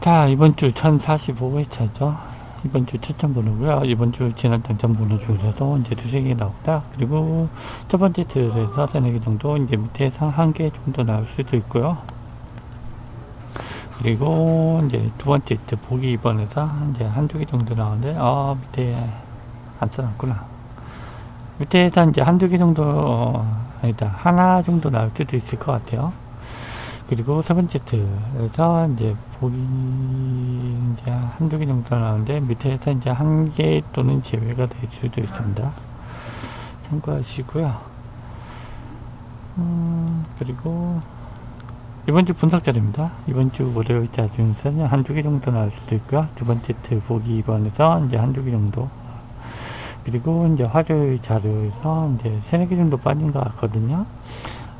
자, 이번 주 1045회차죠. 이번 주 추천 번호고요. 이번 주 지난 당첨 번호 중에서도 이제 두세 개 나온다. 그리고 첫 번째 틀에서 세네 개 정도, 이제 밑에서 한 개 정도 나올 수도 있고요. 그리고 이제 두 번째 트 보기 2번에서 이제 한두 개 정도 나오는데, 아, 밑에 안 써놨구나. 밑에서 이제 한두 개 정도, 어, 아니다. 하나 정도 나올 수도 있을 것 같아요. 그리고 세 번째 틀에서 이제 보기 이제 한두 개 정도 나오는데 밑에서 이제 한 개 또는 제외가 될 수도 있습니다. 참고하시고요. 음, 그리고 이번 주 분석 자료입니다. 이번 주 월요일자 중에서는 한두 개 정도 나올 수도 있고요. 두 번째 틀 보기 2번에서 이제 한두 개 정도. 그리고 이제 화요일 자료에서 이제 세네 개 정도 빠진 것 같거든요.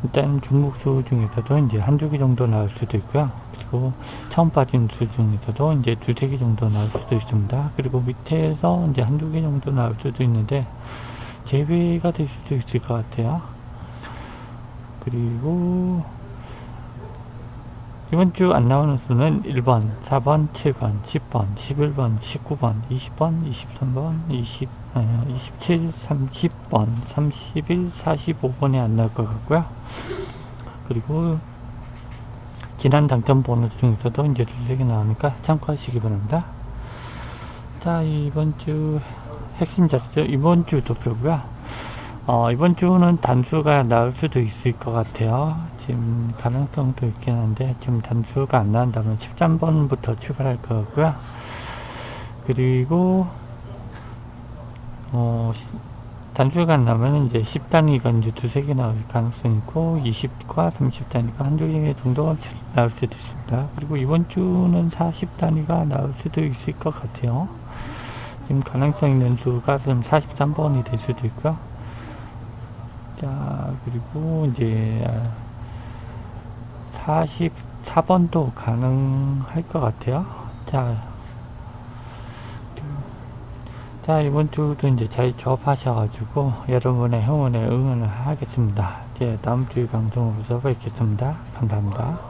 일단 중국수 중에서도 이제 한두 개 정도 나올 수도 있고요. 그리고 처음 빠진 수 중에서도 이제 두세 개 정도 나올 수도 있습니다. 그리고 밑에서 이제 한두 개 정도 나올 수도 있는데 제외가 될 수도 있을 것 같아요. 그리고 이번 주 안 나오는 수는 1번, 4번, 7번, 10번, 11번, 19번, 20번, 23번, 20, 아, 27, 30번, 31, 45번에 안 나올 것 같고요. 그리고 지난 당첨 번호 중에서도 이제 두세 개 나오니까 참고하시기 바랍니다. 자, 이번 주 핵심 자료죠. 이번 주 도표고요. 어, 이번 주는 단수가 나올 수도 있을 것 같아요. 지금 가능성도 있긴 한데, 지금 단수가 안 나온다면 13번부터 출발할 것 같고요. 그리고, 어, 시- 단수가 안 나면 이제 10단위가 이제 두세 개 나올 가능성이 있고, 20과 30단위가 한두 개 정도 나올 수도 있습니다. 그리고 이번 주는 40단위가 나올 수도 있을 것 같아요. 지금 가능성 있는 수가 지금 43번이 될 수도 있고요. 자, 그리고 이제 44번도 가능할 것 같아요. 자, 자, 이번 주도 이제 잘 조합하셔가지고 여러분의 행운에 응원을 하겠습니다. 이제 다음 주 방송으로서 뵙겠습니다. 감사합니다.